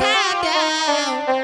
দেখা দাও